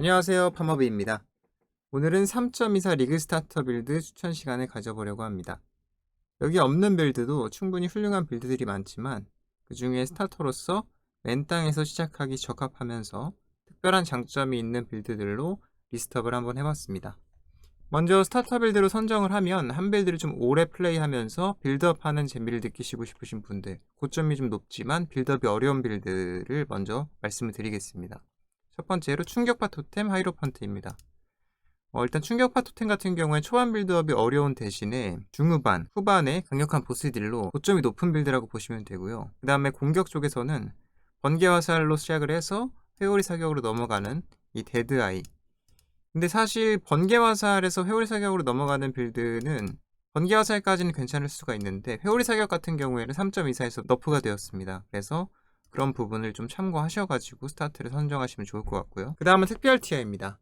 안녕하세요. 파머비입니다. 오늘은 3.24 리그 스타터 빌드 추천 시간을 가져보려고 합니다. 여기 없는 빌드도 충분히 훌륭한 빌드들이 많지만 그 중에 스타터로서 맨 땅에서 시작하기 적합하면서 특별한 장점이 있는 빌드들로 리스트업을 한번 해봤습니다. 먼저 스타터 빌드로 선정을 하면 한 빌드를 좀 오래 플레이하면서 빌드업하는 재미를 느끼시고 싶으신 분들 고점이 좀 높지만 빌드업이 어려운 빌드를 먼저 말씀을 드리겠습니다. 첫 번째로 충격파 토템 하이로펀트입니다. 어, 일단 충격파 토템 같은 경우에 초반 빌드업이 어려운 대신에 중후반, 후반에 강력한 보스 딜로 고점이 높은 빌드라고 보시면 되고요. 그 다음에 공격 쪽에서는 번개 화살로 시작을 해서 회오리 사격으로 넘어가는 이 데드 아이. 근데 사실 번개 화살에서 회오리 사격으로 넘어가는 빌드는 번개 화살까지는 괜찮을 수가 있는데 회오리 사격 같은 경우에는 3.24에서 너프가 되었습니다. 그래서 그런 부분을 좀 참고하셔가지고 스타트를 선정하시면 좋을 것 같고요. 그 다음은 특별 티어입니다.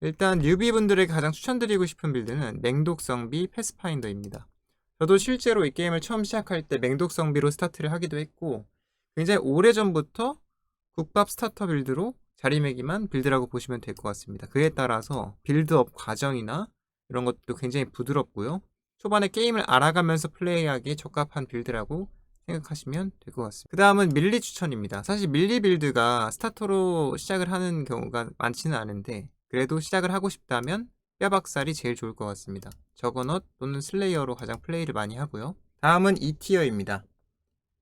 일단 뉴비분들에게 가장 추천드리고 싶은 빌드는 맹독성비 패스파인더입니다. 저도 실제로 이 게임을 처음 시작할 때 맹독성비로 스타트를 하기도 했고 굉장히 오래전부터 국밥 스타터 빌드로 자리매김한 빌드라고 보시면 될 것 같습니다. 그에 따라서 빌드업 과정이나 이런 것도 굉장히 부드럽고요. 초반에 게임을 알아가면서 플레이하기에 적합한 빌드라고 생각하시면 될 것 같습니다. 그 다음은 밀리 추천입니다. 사실 밀리 빌드가 스타터로 시작을 하는 경우가 많지는 않은데 그래도 시작을 하고 싶다면 뼈박살이 제일 좋을 것 같습니다. 저거넛 또는 슬레이어로 가장 플레이를 많이 하고요. 다음은 2티어입니다.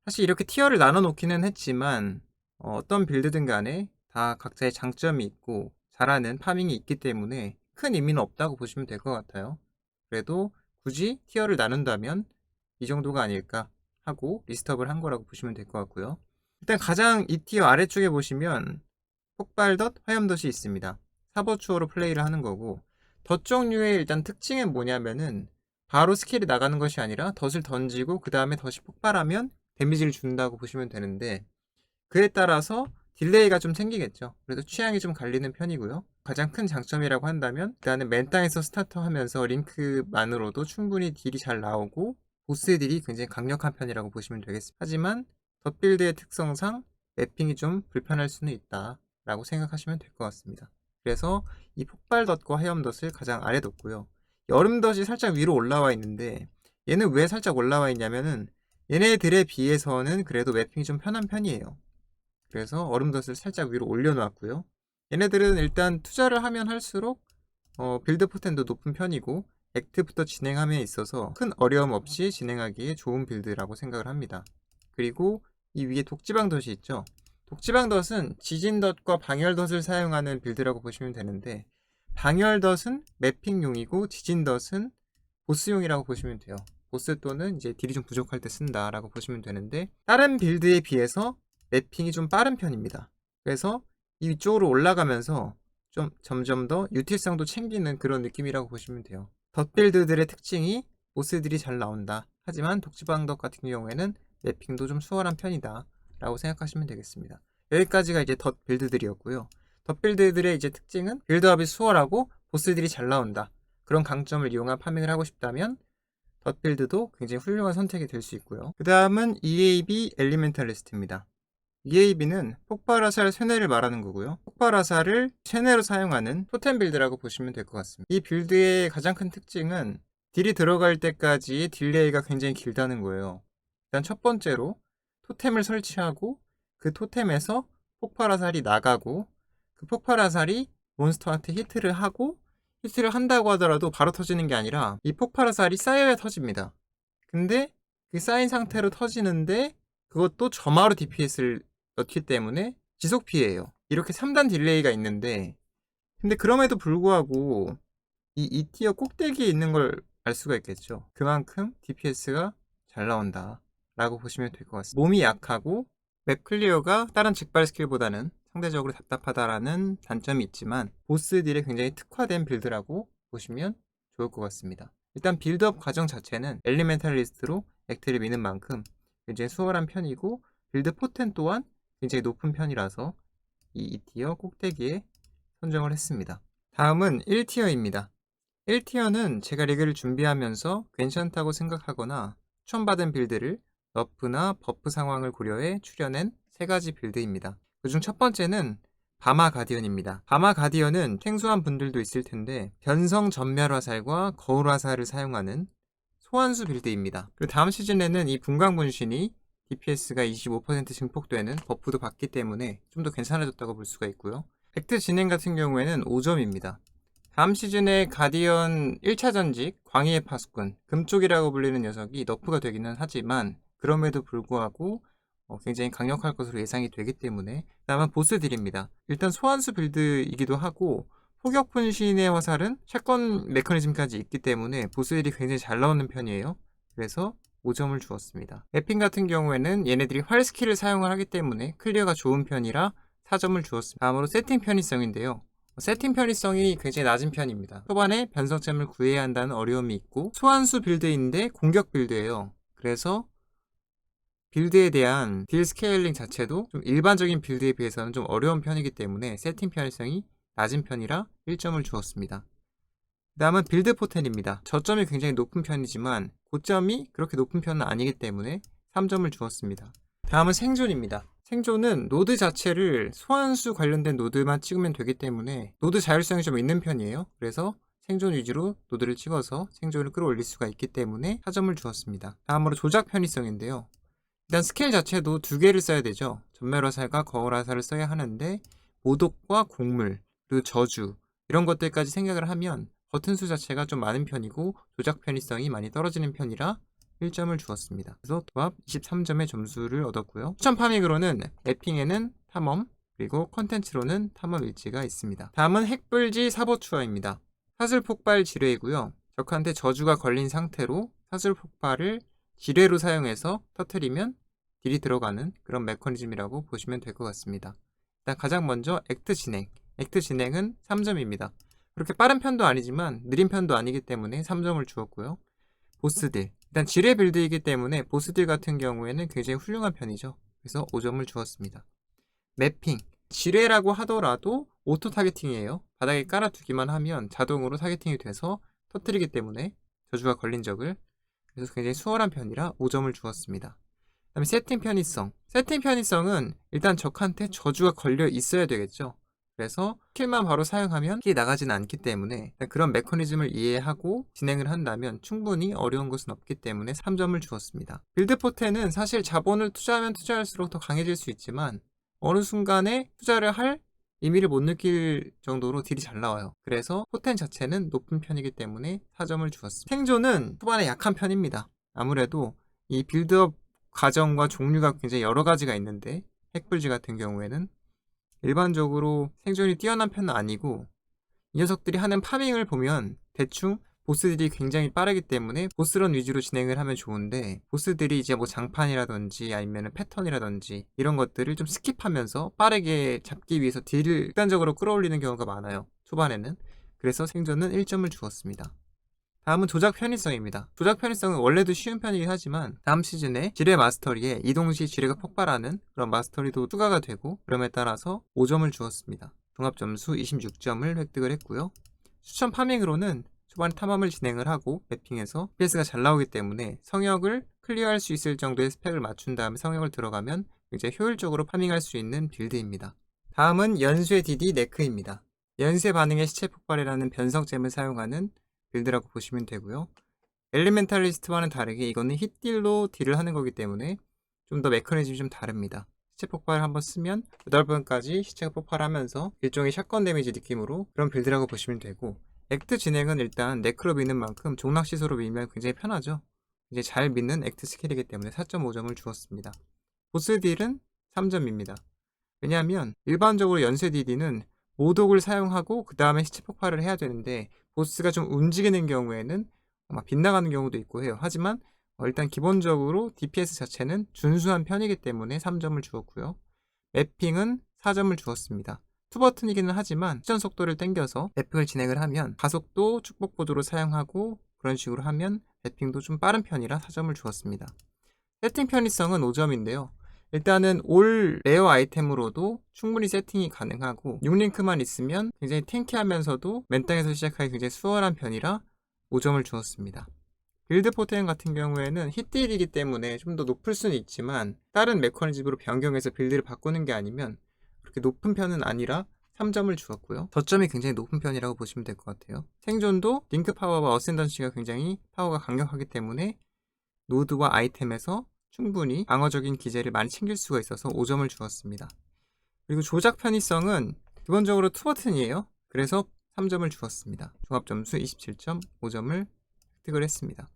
사실 이렇게 티어를 나눠 놓기는 했지만 어, 떤 빌드든 간에 다 각자의 장점이 있고 잘하는 파밍이 있기 때문에 큰 의미는 없다고 보시면 될 것 같아요. 그래도 굳이 티어를 나눈다면 이 정도가 아닐까 하고 리스트업을 한 거라고 보시면 될 것 같고요. 일단 가장 이 티어 아래쪽에 보시면 폭발덧, 화염덧이 있습니다. 사버추어로 플레이를 하는 거고 덧 종류의 일단 특징은 뭐냐면은 바로 스킬이 나가는 것이 아니라 덧을 던지고 그 다음에 덧이 폭발하면 데미지를 준다고 보시면 되는데 그에 따라서 딜레이가 좀 생기겠죠. 그래서 취향이 좀 갈리는 편이고요. 가장 큰 장점이라고 한다면 일단은 맨땅에서 스타터 하면서 링크만으로도 충분히 딜이 잘 나오고 보스들이 굉장히 강력한 편이라고 보시면 되겠습니다. 하지만 덧빌드의 특성상 맵핑이 좀 불편할 수는 있다라고 생각하시면 될 것 같습니다. 그래서 이 폭발 덧과 헤엄덧을 가장 아래 뒀고요. 여름 덧이 살짝 위로 올라와 있는데 얘는 왜 살짝 올라와 있냐면은 얘네들에 비해서는 그래도 맵핑이 좀 편한 편이에요. 그래서 얼음 덧을 살짝 위로 올려놓았고요. 얘네들은 일단 투자를 하면 할수록 어, 빌드 포텐도 높은 편이고 액트부터 진행함에 있어서 큰 어려움 없이 진행하기에 좋은 빌드라고 생각을 합니다. 그리고 이 위에 독지방덧이 있죠. 독지방덧은 지진덧과 방열덧을 사용하는 빌드라고 보시면 되는데 방열덧은 맵핑용이고 지진덧은 보스용이라고 보시면 돼요. 보스 또는 이제 딜이 좀 부족할 때 쓴다라고 보시면 되는데 다른 빌드에 비해서 맵핑이 좀 빠른 편입니다. 그래서 이 위쪽으로 올라가면서 좀 점점 더 유틸성도 챙기는 그런 느낌이라고 보시면 돼요. 덧빌드들의 특징이 보스들이 잘 나온다. 하지만 독지방 덕 같은 경우에는 맵핑도 좀 수월한 편이다. 라고 생각하시면 되겠습니다. 여기까지가 이제 덧 빌드들이었고요. 덧 빌드들의 이제 특징은 빌드업이 수월하고 보스들이 잘 나온다. 그런 강점을 이용한 파밍을 하고 싶다면 덧 빌드도 굉장히 훌륭한 선택이 될 수 있고요. 그 다음은 EAB 엘리멘탈리스트입니다. EAB는 폭발화살 쇠뇌를 말하는 거고요. 폭발화살을 쇠뇌로 사용하는 토템 빌드라고 보시면 될 것 같습니다. 이 빌드의 가장 큰 특징은 딜이 들어갈 때까지 딜레이가 굉장히 길다는 거예요. 일단 첫 번째로 토템을 설치하고 그 토템에서 폭발화살이 나가고 그 폭발화살이 몬스터한테 히트를 하고 히트를 한다고 하더라도 바로 터지는 게 아니라 이 폭발화살이 쌓여야 터집니다. 근데 그 쌓인 상태로 터지는데 그것도 점화로 DPS를 넣기 때문에 지속 피해예요. 이렇게 3단 딜레이가 있는데 근데 그럼에도 불구하고 이 2티어 꼭대기에 있는 걸 알 수가 있겠죠. 그만큼 DPS가 잘 나온다 라고 보시면 될 것 같습니다. 몸이 약하고 맵 클리어가 다른 직발 스킬보다는 상대적으로 답답하다라는 단점이 있지만 보스 딜에 굉장히 특화된 빌드라고 보시면 좋을 것 같습니다. 일단 빌드업 과정 자체는 엘리멘탈리스트로 액트를 미는 만큼 굉장히 수월한 편이고 빌드 포텐 또한 굉장히 높은 편이라서 이 2티어 꼭대기에 선정을 했습니다. 다음은 1티어입니다. 1티어는 제가 리그를 준비하면서 괜찮다고 생각하거나 추천받은 빌드를 너프나 버프 상황을 고려해 추려낸 세 가지 빌드입니다. 그중 첫 번째는 바마 가디언입니다. 바마 가디언은 생소한 분들도 있을 텐데 변성 전멸 화살과 거울 화살을 사용하는 소환수 빌드입니다. 그리고 다음 시즌에는 이 분광 분신이 DPS가 25% 증폭되는 버프도 받기 때문에 좀 더 괜찮아졌다고 볼 수가 있고요. 팩트 진행 같은 경우에는 5점입니다. 다음 시즌에 가디언 1차 전직 광희의 파수꾼 금쪽이라고 불리는 녀석이 너프가 되기는 하지만 그럼에도 불구하고 어, 굉장히 강력할 것으로 예상이 되기 때문에 다음은 보스들입니다. 일단 소환수 빌드이기도 하고 포격 분신의 화살은 샷건 메커니즘까지 있기 때문에 보스들이 굉장히 잘 나오는 편이에요. 그래서 5점을 주었습니다. 에핀 같은 경우에는 얘네들이 활 스킬을 사용을 하기 때문에 클리어가 좋은 편이라 4점을 주었습니다. 다음으로 세팅 편의성인데요. 세팅 편의성이 굉장히 낮은 편입니다. 초반에 변성점을 구해야 한다는 어려움이 있고 소환수 빌드인데 공격 빌드예요. 그래서 빌드에 대한 딜 스케일링 자체도 좀 일반적인 빌드에 비해서는 좀 어려운 편이기 때문에 세팅 편의성이 낮은 편이라 1점을 주었습니다. 다음은 빌드 포텐입니다. 저점이 굉장히 높은 편이지만 고점이 그렇게 높은 편은 아니기 때문에 3점을 주었습니다. 다음은 생존입니다. 생존은 노드 자체를 소환수 관련된 노드만 찍으면 되기 때문에 노드 자율성이 좀 있는 편이에요. 그래서 생존 위주로 노드를 찍어서 생존을 끌어올릴 수가 있기 때문에 4점을 주었습니다. 다음으로 조작 편의성인데요. 일단 스킬 자체도 두 개를 써야 되죠. 전멸화살과 거울화살을 써야 하는데 모독과 곡물, 그리고 저주 이런 것들까지 생각을 하면 버튼 수 자체가 좀 많은 편이고 조작 편의성이 많이 떨어지는 편이라 1점을 주었습니다. 그래서 도합 23점의 점수를 얻었고요. 추천 파밍으로는 에핑에는 탐험, 그리고 컨텐츠로는 탐험 일지가 있습니다. 다음은 핵불지 사보추어입니다. 사슬 폭발 지뢰이고요. 적한테 저주가 걸린 상태로 사슬 폭발을 지뢰로 사용해서 터트리면 딜이 들어가는 그런 메커니즘이라고 보시면 될 것 같습니다. 일단 가장 먼저 액트 진행. 액트 진행은 3점입니다. 그렇게 빠른 편도 아니지만 느린 편도 아니기 때문에 3점을 주었고요. 보스들. 일단 지뢰 빌드이기 때문에 보스들 같은 경우에는 굉장히 훌륭한 편이죠. 그래서 5점을 주었습니다. 맵핑. 지뢰라고 하더라도 오토 타겟팅이에요. 바닥에 깔아두기만 하면 자동으로 타겟팅이 돼서 터뜨리기 때문에 저주가 걸린 적을 그래서 굉장히 수월한 편이라 5점을 주었습니다. 그다음에 세팅 편의성. 세팅 편의성은 일단 적한테 저주가 걸려 있어야 되겠죠. 그래서 킬만 바로 사용하면 킬이 나가지는 않기 때문에 그런 메커니즘을 이해하고 진행을 한다면 충분히 어려운 것은 없기 때문에 3점을 주었습니다. 빌드 포텐은 사실 자본을 투자하면 투자할수록 더 강해질 수 있지만 어느 순간에 투자를 할 의미를 못 느낄 정도로 딜이 잘 나와요. 그래서 포텐 자체는 높은 편이기 때문에 4점을 주었습니다. 생존은 초반에 약한 편입니다. 아무래도 이 빌드업 과정과 종류가 굉장히 여러 가지가 있는데 핵불지 같은 경우에는 일반적으로 생존이 뛰어난 편은 아니고 이 녀석들이 하는 파밍을 보면 대충 보스들이 굉장히 빠르기 때문에 보스런 위주로 진행을 하면 좋은데 보스들이 이제 뭐 장판이라든지 아니면 패턴이라든지 이런 것들을 좀 스킵하면서 빠르게 잡기 위해서 딜을 극단적으로 끌어올리는 경우가 많아요 초반에는. 그래서 생존은 1점을 주었습니다 다음은 조작 편의성입니다. 조작 편의성은 원래도 쉬운 편이긴 하지만 다음 시즌에 지뢰 마스터리에 이동 시 지뢰가 폭발하는 그런 마스터리도 추가가 되고 그럼에 따라서 5점을 주었습니다. 종합 점수 26점을 획득을 했고요. 추천 파밍으로는 초반에 탐험을 진행을 하고 맵핑에서 PS가 잘 나오기 때문에 성역을 클리어할 수 있을 정도의 스펙을 맞춘 다음에 성역을 들어가면 굉장히 효율적으로 파밍할 수 있는 빌드입니다. 다음은 연쇄 DD 네크입니다. 연쇄 반응의 시체 폭발이라는 변성잼을 사용하는 빌드라고 보시면 되고요. 엘리멘탈리스트와는 다르게 이거는 hit딜로 딜을 하는 거기 때문에 좀 더 메커니즘이 좀 다릅니다. 시체 폭발을 한번 쓰면 8번까지 시체가 폭발하면서 일종의 샷건 데미지 느낌으로 그런 빌드라고 보시면 되고 액트 진행은 일단 네크로 미는 만큼 종락시소로 밀면 굉장히 편하죠. 이제 잘 믿는 액트 스킬이기 때문에 4.5점을 주었습니다. 보스 딜은 3점입니다. 왜냐하면 일반적으로 연쇄 DD는 모독을 사용하고 그 다음에 시체 폭발을 해야 되는데 보스가 좀 움직이는 경우에는 아마 빗나가는 경우도 있고 해요. 하지만 어, 일단 기본적으로 DPS 자체는 준수한 편이기 때문에 3점을 주었고요. 맵핑은 4점을 주었습니다. 투버튼이기는 하지만 시전 속도를 땡겨서 맵핑을 진행을 하면 가속도 축복 보조로 사용하고 그런 식으로 하면 맵핑도 좀 빠른 편이라 4점을 주었습니다. 세팅 편의성은 5점인데요. 일단은 올 레어 아이템으로도 충분히 세팅이 가능하고 6링크만 있으면 굉장히 탱키하면서도 맨땅에서 시작하기 굉장히 수월한 편이라 5점을 주었습니다. 빌드 포텐 같은 경우에는 hit딜이기 때문에 좀 더 높을 수는 있지만 다른 메커니즘으로 변경해서 빌드를 바꾸는 게 아니면 그렇게 높은 편은 아니라 3점을 주었고요. 저점이 굉장히 높은 편이라고 보시면 될 것 같아요. 생존도 링크 파워와 어센던시가 굉장히 파워가 강력하기 때문에 노드와 아이템에서 충분히 방어적인 기재를 많이 챙길 수가 있어서 5점을 주었습니다. 그리고 조작 편의성은 기본적으로 투버튼이에요. 그래서 3점을 주었습니다. 종합점수 27.5점을 획득을 했습니다.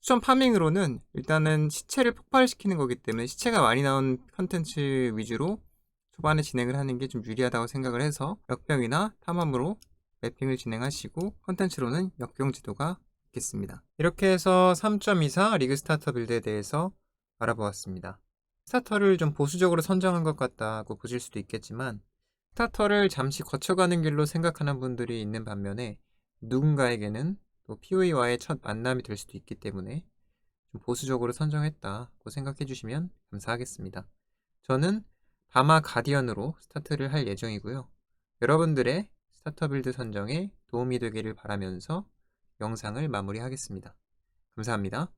추천 파밍으로는 일단은 시체를 폭발시키는 거기 때문에 시체가 많이 나온 컨텐츠 위주로 초반에 진행을 하는 게 좀 유리하다고 생각을 해서 역병이나 탐험으로 맵핑을 진행하시고 컨텐츠로는 역경 지도가 있겠습니다. 이렇게 해서 3.24 리그 스타터 빌드에 대해서 알아보았습니다. 스타터를 좀 보수적으로 선정한 것 같다고 보실 수도 있겠지만 스타터를 잠시 거쳐가는 길로 생각하는 분들이 있는 반면에 누군가에게는 또 POE와의 첫 만남이 될 수도 있기 때문에 좀 보수적으로 선정했다고 생각해 주시면 감사하겠습니다. 저는 바마 가디언으로 스타트를 할 예정이고요. 여러분들의 스타터 빌드 선정에 도움이 되기를 바라면서 영상을 마무리하겠습니다. 감사합니다.